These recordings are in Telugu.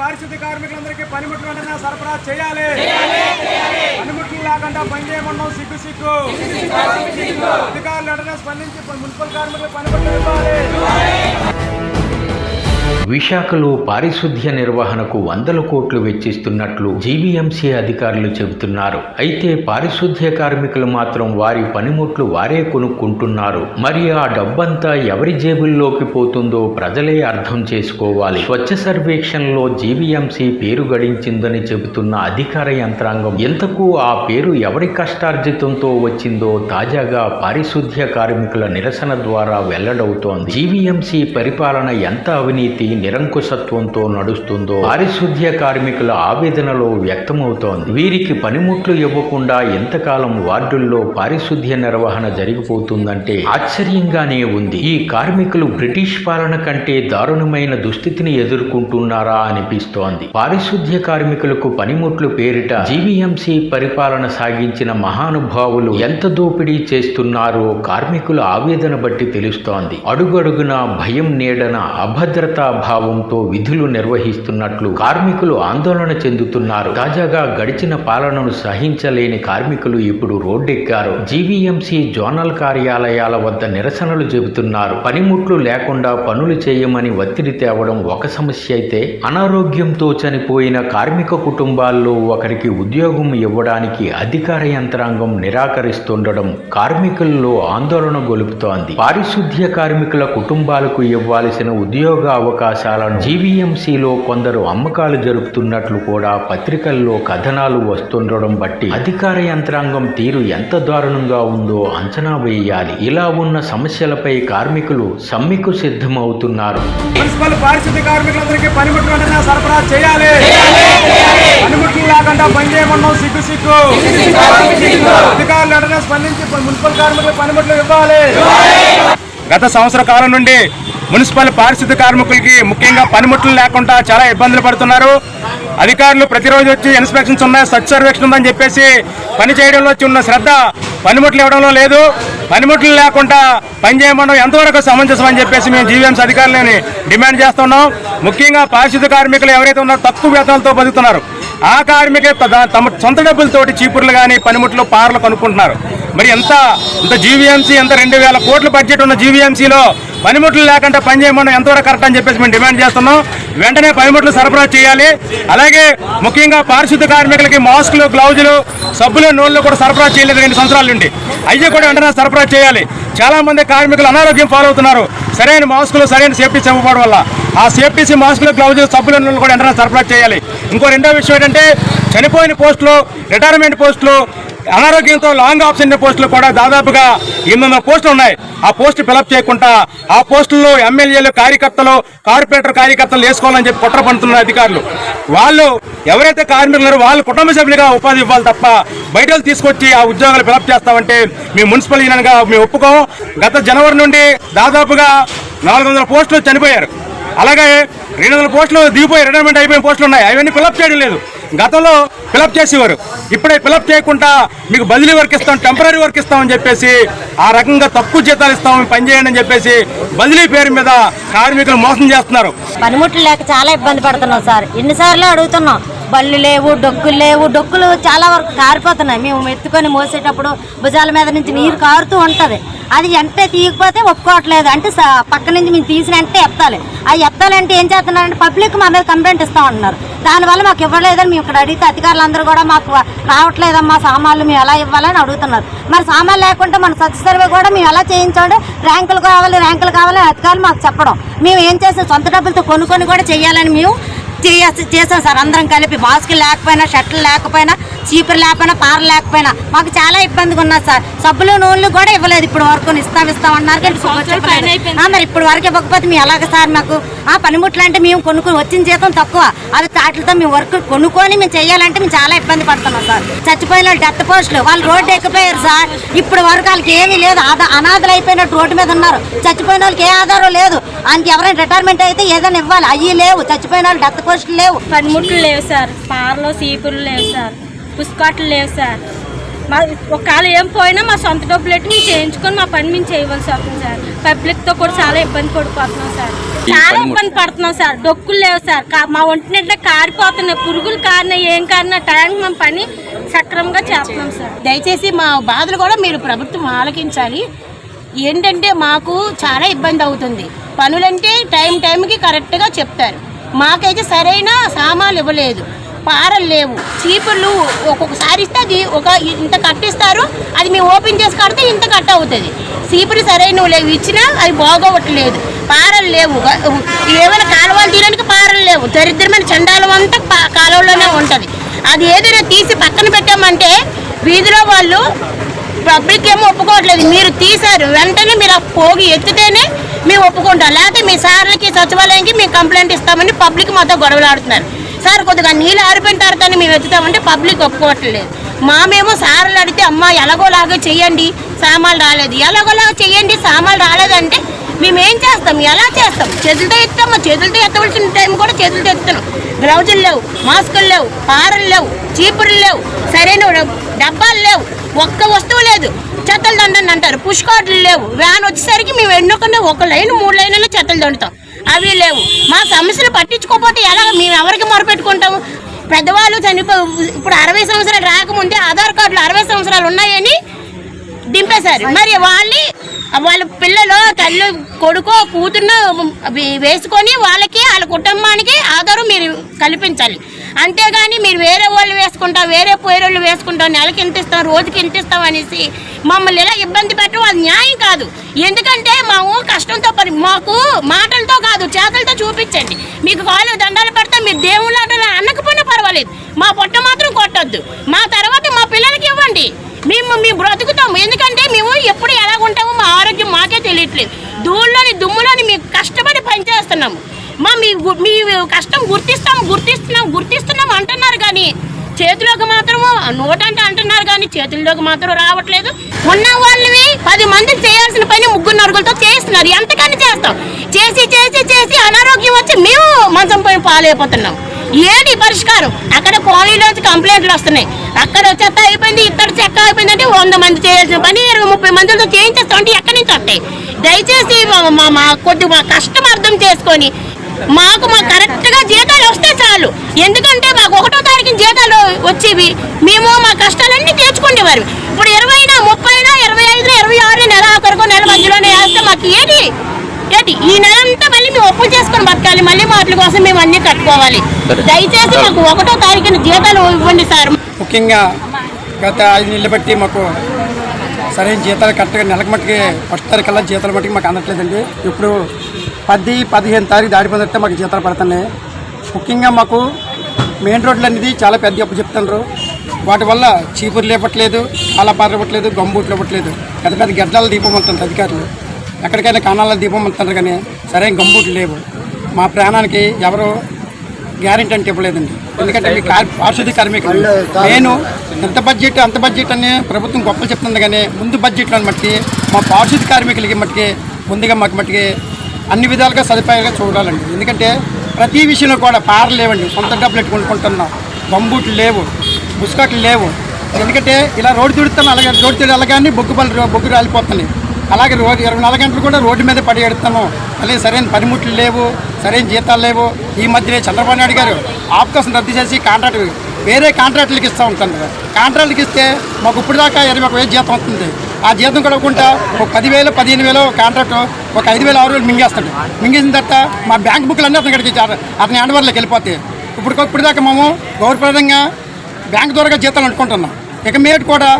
పారిశుద్ధ్య కార్మికులందరికీ పనిముట్లు వెంటనే సరఫరా చేయాలి. పనిముట్లు లేకుండా పని చేయమన్నాం సిగ్గు సిగ్గు. అధికారులు వెంటనే స్పందించి మున్సిపల్ కార్మికులు పనిముట్లు ఇవ్వాలి. విశాఖలో పారిశుద్ధ్య నిర్వహణకు వందల కోట్లు వెచ్చిస్తున్నట్లు జీవీఎంసీ అధికారులు చెబుతున్నారు. అయితే పారిశుద్ధ్య కార్మికులు మాత్రం వారి పనిముట్లు వారే కొనుక్కుంటున్నారు. మరి ఆ డబ్బంతా ఎవరి జేబుల్లోకి పోతుందో ప్రజలే అర్థం చేసుకోవాలి. స్వచ్ఛ సర్వేక్షణలో జీవీఎంసీ పేరు గడించిందని చెబుతున్న అధికార యంత్రాంగం ఎంతకు ఆ పేరు ఎవరి కష్టార్జితంతో వచ్చిందో తాజాగా పారిశుద్ధ్య కార్మికుల నిరసన ద్వారా వెల్లడవుతోంది. జీవీఎంసీ పరిపాలన ఎంత అవినీతి నిరంకుశత్వంతో నడుస్తుందో పారిశుద్ధ్య కార్మికుల ఆవేదనలో వ్యక్తమవుతోంది. వీరికి పనిముట్లు ఇవ్వకుండా ఎంతకాలం వార్డుల్లో పారిశుద్ధ్య నిర్వహణ జరిగిపోతుందంటే ఆశ్చర్యంగానే ఉంది. ఈ కార్మికులు బ్రిటిష్ పాలన కంటే దారుణమైన దుస్థితిని ఎదుర్కొంటున్నారా అనిపిస్తోంది. పారిశుద్ధ్య కార్మికులకు పనిముట్లు పేరిట జీవీఎంసీ పరిపాలన సాగించిన మహానుభావులు ఎంత దోపిడీ చేస్తున్నారో కార్మికుల ఆవేదన బట్టి తెలుస్తోంది. అడుగడుగున భయం నీడన అభద్రతా భావంతో విధులు నిర్వహిస్తున్నట్లు కార్మికులు ఆందోళన చెందుతున్నారు. తాజాగా గడిచిన పాలనను సహించలేని కార్మికులు ఇప్పుడు రోడ్డెక్కారు. జీవీఎంసీ జోనల్ కార్యాలయాల వద్ద నిరసనలు చెబుతున్నారు. పనిముట్లు లేకుండా పనులు చేయమని ఒత్తిడి తేవడం ఒక సమస్య అయితే అనారోగ్యంతో చనిపోయిన కార్మిక కుటుంబాల్లో ఒకరికి ఉద్యోగం ఇవ్వడానికి అధికార యంత్రాంగం నిరాకరిస్తుండడం కార్మికుల్లో ఆందోళన గొలుపుతోంది. పారిశుద్ధ్య కార్మికుల కుటుంబాలకు ఇవ్వాల్సిన ఉద్యోగ అవకాశం అవకాశాలను జీవీఎంసీలో కొందరు అమ్మకాలు జరుపుతున్నట్లు కూడా పత్రికల్లో కథనాలు వస్తుండడం బట్టి అధికార యంత్రాంగం తీరు ఎంత దారుణంగా ఉందో అంచనా వేయాలి. ఇలా ఉన్న సమస్యలపై కార్మికులు సమ్మెకు సిద్ధమవుతున్నారు. మున్సిపల్ పారిశుద్ధ్య కార్మికులందరికీ పనిముట్లు వెంటనే సరఫరా చేయాలి. పనిముట్లు లేకుండా పని చేయమన్నాం సిగ్గు సిగ్గు. అధికారులు వెంటనే స్పందించి మున్సిపల్ కార్మికులు పనిముట్లు ఇవ్వాలి. గత సంవత్సర కాలం నుండి మున్సిపల్ పారిశుద్ధ్య కార్మికులకి ముఖ్యంగా పనిముట్లు లేకుండా చాలా ఇబ్బందులు పడుతున్నారు. అధికారులు ప్రతిరోజు వచ్చి ఇన్స్పెక్షన్స్ ఉన్నాయి స్వచ్ఛ సర్వేక్షణ ఉందని చెప్పేసి పని చేయడంలో వచ్చి ఉన్న శ్రద్ధ పనిముట్లు ఇవ్వడంలో లేదు. పనిముట్లు లేకుండా పని ఎంతవరకు సమంజసం అని చెప్పేసి మేము జీవీఎంసీ అధికారులని డిమాండ్ చేస్తున్నాం. ముఖ్యంగా పారిశుద్ధ్య కార్మికులు ఎవరైతే ఉన్నారో తక్కువ వేతనాలతో బతుకుతున్నారు. ఆ కార్మికులు త- తమ సొంత డబ్బులతోటి చీపుర్లు కానీ పనిముట్లు పార్లు కొనుక్కుంటున్నారు. మరి ఎంత ఇంత జీవీఎంసీ ఎంత రెండు వేల కోట్ల బడ్జెట్ ఉన్న జీవీఎంసీలో పనిముట్లు లేకుండా పని చేయమని ఎంతవరకు కరెక్ట్ అని చెప్పేసి మేము డిమాండ్ చేస్తున్నాం. వెంటనే పనిముట్లు సరఫరా చేయాలి. అలాగే ముఖ్యంగా పారిశుద్ధ కార్మికులకి మాస్కులు గ్లౌజులు సబ్బులు నూనెలు కూడా సరఫరా చేయలేదు రెండు సంవత్సరాల నుండి. అయ్యి కూడా వెంటనే సరఫరా చేయాలి. చాలా మంది కార్మికులు అనారోగ్యం ఫాలో అవుతున్నారు సరైన మాస్కులు సరైన సేఫ్టీ చెప్పకపోవడం వల్ల. ఆ సేఫ్టీస్ మాస్కులు గ్లౌజులు సబ్బుల నూనెలు కూడా వెంటనే సరఫరా చేయాలి. ఇంకో రెండో విషయం ఏంటంటే చనిపోయిన పోస్టులు రిటైర్మెంట్ పోస్టులు అనారోగ్యంతో లాంగ్ ఆప్షన్ పోస్టులు కూడా దాదాపుగా ఎనిమిది వందల పోస్టులు ఉన్నాయి. ఆ పోస్టు ఫిలప్ చేయకుండా ఆ పోస్టుల్లో ఎమ్మెల్యేలు కార్యకర్తలు కార్పొరేటర్ కార్యకర్తలు వేసుకోవాలని చెప్పి కుట్ర పడుతున్నారు అధికారులు. వాళ్ళు ఎవరైతే కార్మికులు ఉన్నారో వాళ్ళ కుటుంబ సభ్యులుగా ఉపాధి ఇవ్వాలి తప్ప బయట తీసుకొచ్చి ఆ ఉద్యోగాలు ఫిలప్ చేస్తామంటే మేము మున్సిపల్ యూనియన్గా మేము ఒప్పుకోం గత జనవరి నుండి దాదాపుగా నాలుగు వందల పోస్టులు చనిపోయారు. అలాగే రెండు వందల పోస్టులు దిగిపోయి రిటైర్మెంట్ అయిపోయిన పోస్టులు ఉన్నాయి. అవన్నీ ఫిలప్ చేయడం లేదు. గతంలో ఫిలప్ చేసేవారు. ఇప్పుడే ఫిలప్ చేయకుండా మీకు బదిలీ వర్క్ ఇస్తాం టెంపరీ వర్క్ ఇస్తామని చెప్పేసి ఆ రకంగా తక్కువ జీతాలు ఇస్తాం పనిచేయండి అని చెప్పేసి బదిలీ పేరు మీద కార్మికులు మోసం చేస్తున్నారు. పనిముట్లు లేక చాలా ఇబ్బంది పడుతున్నాం సార్. ఎన్నిసార్లు అడుగుతున్నాం బళ్ళు లేవు డొక్కులు లేవు. డొక్కులు చాలా వరకు కారిపోతున్నాయి. మేము ఎత్తుకొని మోసేటప్పుడు భుజాల మీద నుంచి నీరు కారుతూ ఉంటుంది. అది వెంటనే తీయకపోతే ఒప్పుకోవట్లేదు. అంటే పక్క నుంచి మేము తీసిన వెంటనే ఎత్తాలి. అది ఎత్తాలంటే ఏం చేస్తున్నారంటే పబ్లిక్ మా మీద కంప్లైంట్ ఉంటున్నారు దానివల్ల మాకు ఇవ్వలేదని మేము ఇక్కడ అడిగితే అధికారులందరూ కూడా మాకు రావట్లేదమ్మా సామాన్లు మేము ఎలా ఇవ్వాలని అడుగుతున్నారు. మరి సామాన్లు లేకుంటే మన సత్య సర్వే కూడా మేము ఎలా చేయించండి ర్యాంకులు కావాలి ర్యాంకులు కావాలి అధికారులు మాకు చెప్పడం. మేము ఏం చేస్తాం? సొంత డబ్బులతో కొనుక్కొని కూడా చేయాలని మేము చేసాం సార్. అందరం కలిపి మాస్కులు లేకపోయినా షర్ట్లు లేకపోయినా చీపురు లేకపోయినా పార లేకపోయినా మాకు చాలా ఇబ్బందిగా ఉన్నది సార్. సబ్బులు నూనెలు కూడా ఇవ్వలేదు ఇప్పుడు వరకు. ఇస్తాం ఇస్తాం అన్నారు మరి ఇప్పుడు వరకు ఇవ్వకపోతే మేము ఎలాగ సార్ మాకు? ఆ పనిముట్లు అంటే మేము కొనుక్కొని వచ్చిన జీతం తక్కువ. అవి వాటితో మేము వర్క్ కొనుక్కొని మేము చేయాలంటే మేము చాలా ఇబ్బంది పడుతున్నాం సార్. చచ్చిపోయిన వాళ్ళు డెత్ పోస్టులు వాళ్ళు రోడ్డు ఎక్కిపోయారు సార్. ఇప్పుడు వరకు వాళ్ళకి ఏమీ లేదు. ఆదా అనాథలు అయిపోయినట్టు రోడ్డు మీద ఉన్నారు. చచ్చిపోయిన వాళ్ళకి ఏ ఆధారం లేదు. ఆయనకి ఎవరైనా రిటైర్మెంట్ అయితే ఏదైనా ఇవ్వాలి. అయ్యి లేవు. చచ్చిపోయిన వాళ్ళు డెత్ పోస్టులు లేవు. పనిముట్లు లేవు సార్. పారలో సీపులు లేవు సార్. పుష్కాట్లు లేవు సార్. మా ఒకవేళ ఏం పోయినా మా సొంత డబ్బులు పెట్టి మేము చేయించుకొని మా పని మేము చేయవలసి వస్తుంది సార్. పబ్లిక్తో కూడా చాలా ఇబ్బంది పడిపోతున్నాం సార్. చాలా ఇబ్బంది పడుతున్నాం సార్. డొక్కులు లేవు సార్. కా- మా ఒంటి నిండా కారిపోతున్నాయి. పురుగులు కారినా ఏం కారినా టైంకి మేము పని సక్రమంగా చేస్తున్నాం సార్. దయచేసి మా బాధలు కూడా మీరు ప్రభుత్వం ఆలకించాలి. ఏంటంటే మాకు చాలా ఇబ్బంది అవుతుంది. పనులంటే టైం టైంకి కరెక్ట్గా చెప్తారు. మాకైతే సరైన సామాన్లు ఇవ్వలేదు. పారలు లేవు. చీపుర్లు ఒక్కొక్కసారి ఇస్తే అది ఒక ఇంత కట్టిస్తారు అది మేము ఓపెన్ చేసి కడితే ఇంత కట్ అవుతుంది. చీపురు సరైనవి లేవు. ఇచ్చినా అది బాగోవట్లేదు. పారలు లేవు. ఏమైనా కాలువలు తీయడానికి పారలు లేవు. దరిద్రమైన చండాలం అంతా పా- కాలువలోనే ఉంటుంది. అది ఏదైనా తీసి పక్కన పెట్టామంటే వీధిలో వాళ్ళు పబ్లిక్ ఏమో ఒప్పుకోవట్లేదు. మీరు తీశారు. వెంటనే మీరు ఆ పోగి ఎత్తితేనే మేము ఒప్పుకుంటాం. లేకపోతే మీ సార్లకి సచివాలయానికి మేము కంప్లైంట్ ఇస్తామని పబ్లిక్ మాతో గొడవలాడుతున్నారు. సార్ కొద్దిగా నీళ్ళు ఆరిపోయిన తర్వాత మేము ఎత్తుతామంటే పబ్లిక్ ఒప్పుకోవట్లేదు. మామేమో సార్లు అడిగితే అమ్మ ఎలాగోలాగా చెయ్యండి సామాన్లు రాలేదు. ఎలాగోలాగా చెయ్యండి సామాన్లు రాలేదంటే మేము ఏం చేస్తాం? ఎలా చేస్తాం? చేతులతో ఎత్తాం మా చేతులతో ఎత్తవలసిన టైం కూడా చేతులతో ఎత్తున్నాం గ్లౌజులు లేవు మాస్కులు లేవు పారలు లేవు చీపురులు లేవు సరైన డబ్బాలు లేవు ఒక్క వస్తువు లేదు. చెత్తలు దండండి అంటారు. పుష్ కార్డులు లేవు. వ్యాన్ వచ్చేసరికి మేము ఎన్నుకునే ఒక లైన్ మూడు లైన్లో చెత్తలు దండుతాం. అవి లేవు. మా సమస్యలు పట్టించుకోకపోతే ఎలా మేము ఎవరికి మొరపెట్టుకుంటాము పెద్దవాళ్ళు చనిపో ఇప్పుడు అరవై సంవత్సరాలు రాకముందే ఆధార్ కార్డులు అరవై సంవత్సరాలు ఉన్నాయని దింపేశారు. మరి వాళ్ళని వాళ్ళ పిల్లలు తల్లి కొడుకో కూతుర్ను వేసుకొని వాళ్ళకి వాళ్ళ కుటుంబానికి ఆధారం మీరు కల్పించాలి. అంతేగాని మీరు వేరే వాళ్ళు వేసుకుంటాం వేరే పోయేళ్ళు వేసుకుంటాం నెలకి ఇంత ఇస్తాం రోజుకి ఇంత ఇస్తాం అనేసి మమ్మల్ని ఇలా ఇబ్బంది పెట్టడం అది న్యాయం కాదు. ఎందుకంటే మాము కష్టంతో పని మాకు మాటలతో కాదు చేతులతో చూపించండి. మీకు కాలు దండాలు పెడితే మీరు దేవుళ్ళు అంటే అన్నకపోయినా పర్వాలేదు. మా పొట్ట మాత్రం కొట్టద్దు. మా తర్వాత మా పిల్లలకి ఇవ్వండి. మేము మేము బ్రతుకుతాము. ఎందుకంటే మేము ఎప్పుడు ఎలా ఉంటామో మా ఆరోగ్యం మాకే తెలియట్లేదు. ధూళ్ళని దుమ్ములోని మేము కష్టపడి పనిచేస్తున్నాము మా మీ గు- మీ కష్టం గుర్తిస్తాము గుర్తిస్తున్నాం గుర్తిస్తున్నాం అంటున్నారు కానీ చేతిలోకి మాత్రము నోటంటే అంటున్నారు కానీ చేతుల్లోకి మాత్రం రావట్లేదు. ఉన్న వాళ్ళవి పది మంది చేయాల్సిన పని ముగ్గురు నరుగులతో చేస్తున్నారు. ఎంతకని చేస్తాం? చేసి చేసి చేసి అనారోగ్యం వచ్చి మేము మంచం పైన పాలైపోతున్నాం. ఏది పరిష్కారం? అక్కడ కాలనీలోంచి కంప్లైంట్లు వస్తున్నాయి. అక్కడ చెత్త అయిపోయింది ఇక్కడ చెత్త అయిపోయింది అంటే వంద మంది చేయాల్సిన పని ఇరవై ముప్పై మందితో చేయించేస్తామంటే ఎక్కడి నుంచి వస్తాయి? దయచేసి మా- మా మా కొద్ది మా కష్టం అర్థం చేసుకొని మాకు మా కరెక్ట్గా జీతాలు వస్తే చాలు. ఎందుకంటే మాకు ఒకటో తారీఖున జీతాలు వచ్చేవి. మేము మా కష్టాలన్నీ తీర్చుకునేవారు. ఇప్పుడు ఇరవైనా ముప్పైనా ఇరవై ఐదు ఇరవై ఆరు నెల ఆఖరికో నెల మధ్యలోనే వేస్తే మాకు ఏది? ఏంటి ఈ నెల అంతా మళ్ళీ మేము ఒప్పు చేసుకొని బతకాలి. మళ్ళీ వాటి కోసం మేము అన్ని కట్టుకోవాలి. దయచేసి మాకు ఒకటో తారీఖున జీతాలు ఇవ్వండి సార్. ముఖ్యంగా గత ఐదు నెలలు బట్టి మాకు సరైన జీతాలు కరెక్ట్గా నెలకు మట్టుకి ఫస్ట్ తారీఖు కల్లా జీతాలు మట్టుకు మాకు అందట్లేదండి. ఇప్పుడు పది పదిహేను తారీఖు దాడి పొందితే మాకు జీతాలు పడుతున్నాయి. ముఖ్యంగా మాకు మెయిన్ రోడ్లు అనేది చాలా పెద్ద అప్పు చెప్తున్నారు వాటి వల్ల చీపుర్లు ఇవ్వట్లేదు పాలపార ఇవ్వట్లేదు గంబూట్లు ఇవ్వట్లేదు. పెద్ద పెద్ద గడ్డల దీపం ఉంటుంది అధికారులు. ఎక్కడికైనా కాణాల దీపం అంటున్నారు కానీ సరైన గంబూట్లు లేవు. మా ప్రాణానికి ఎవరు గ్యారెంటీ అంటే ఇవ్వలేదండి. ఎందుకంటే మీ కార్ పారిశుద్ధ్య కార్మికులు. నేను ఎంత బడ్జెట్ అంత బడ్జెట్ అని ప్రభుత్వం గొప్పలు చెప్తుంది కానీ ముందు బడ్జెట్లో మట్టికి మా పారిశుద్ధ్య కార్మికులకి మట్టికి ముందుగా మాకు మట్టికి అన్ని విధాలుగా సదుపాయాలుగా చూడాలండి. ఎందుకంటే ప్రతి విషయంలో కూడా పార లేవండి. సొంత డబ్బులు ఎట్టు బంబూట్లు బొంబూట్లు లేవు. బుస్కట్లు లేవు. ఎందుకంటే ఇలా రోడ్డు తుడుతాను అలాగే రోడ్డు తుడి అలాగే బొగ్గు పళ్ళు బొగ్గు రాలిపోతున్నాయి. అలాగే రోజు ఇరవై నాలుగు గంటలు కూడా రోడ్డు మీద పడి ఎడుతున్నాం అలాగే సరైన పనిముట్లు లేవు సరైన జీతాలు లేవు. ఈ మధ్యనే చంద్రబాబు నాయుడు గారు ఆఫ్కాసం రద్దు చేసి కాంట్రాక్ట్ వేరే కాంట్రాక్టులకి ఇస్తూ ఉంటాను కాంట్రాక్టులకు ఇస్తే మాకు ఇప్పుడు దాకా ఇరవై ఒక వేలు జీతం వస్తుంది. ఆ జీతం కూడా ఒక పదివేలు పదిహేను వేలు కాంట్రాక్ట్ ఒక ఐదు వేలు ఆరు వేలు మింగేస్తాడు. మింగేసిన తర్వాత మా బ్యాంక్ బుక్లు అన్నీ అతను గడికి అతని హ్యాండ్వర్లోకి వెళ్ళిపోతాయి ఇప్పుడు ఇప్పుడు దాకా మేము గౌరవప్రదంగా బ్యాంక్ ద్వారా జీతాలు అనుకుంటున్నాం ఇక మీద కూడా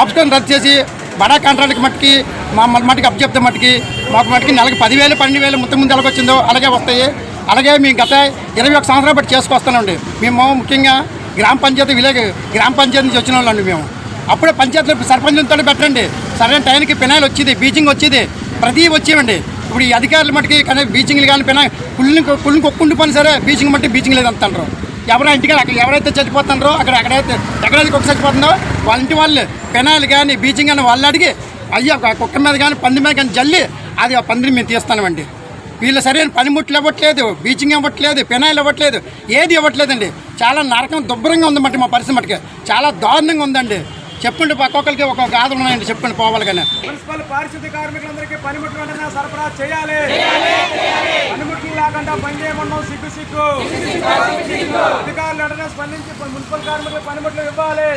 ఆప్షన్ రద్దు చేసి బడా కాంట్రాక్ట్కి మట్టుకి మా మన మట్టుకి అప్ చెప్తే మట్టుకి మాకు మట్టుకి నెలకి పదివేలు పన్నెండు వేలు ముందు ముందు ఎలాగొచ్చిందో అలాగే వస్తాయి. అలాగే మేము గత ఇరవై ఒక సంవత్సరాలు బట్టి చేసుకొస్తానండి. మేము ముఖ్యంగా గ్రామ పంచాయతీ విలేజ్ గ్రామ పంచాయతీ నుంచి వచ్చిన వాళ్ళండి మేము. అప్పుడే పంచాయతీలో సర్పంచులతో పెట్టండి. సరైన టైంకి పినాయిల్ వచ్చేది బీచింగ్ వచ్చేది. ప్రతి వచ్చేవండి ఇప్పుడు ఈ అధికారులు మట్టుకి కానీ బీచింగ్లు కానీ పినా కుళ్ళని కుళ్ళని కొక్కుండి పని సరే బీచింగ్ మట్టి బీచింగ్ లేదు అంటారు ఎవరైనా ఇంటికి అక్కడ ఎవరైతే చచ్చిపోతున్నారో అక్కడ ఎక్కడైతే ఎక్కడైతే కుక్క చచ్చిపోతుందో వాళ్ళ ఇంటి వాళ్ళు పెనాయిల్ కానీ బీచింగ్ కానీ వాళ్ళు అడిగి అయ్యో కుక్క మీద కానీ పంది మీద కానీ జల్లి అది ఆ పందిని మేము తీస్తామండి వీళ్ళు సరైన పనిముట్లు ఇవ్వట్లేదు బీచింగ్ ఇవ్వట్లేదు పెనాయిల్ ఇవ్వట్లేదు ఏది ఇవ్వట్లేదండి. చాలా నరకం దుబ్బరంగా ఉందన్నమాట మా పరిస్థితి మటుకు చాలా దారుణంగా ఉందండి. చెప్పండి ఒక్కొక్కరికి ఒక్కొక్క ఆదరణ ఉన్నాయండి చెప్పండి పోవాలి కానీ. మున్సిపల్ పారిశుద్ధ కార్మికులందరికీ పనిముట్లు వెంటనే సరఫరా చేయాలి. పనిముట్లు లేకుండా పని సిగ్గు సిగ్గు. అధికారులు వెంటనే స్పందించి మున్సిపల్ కార్మికులకు పనిముట్లు ఇవ్వాలి.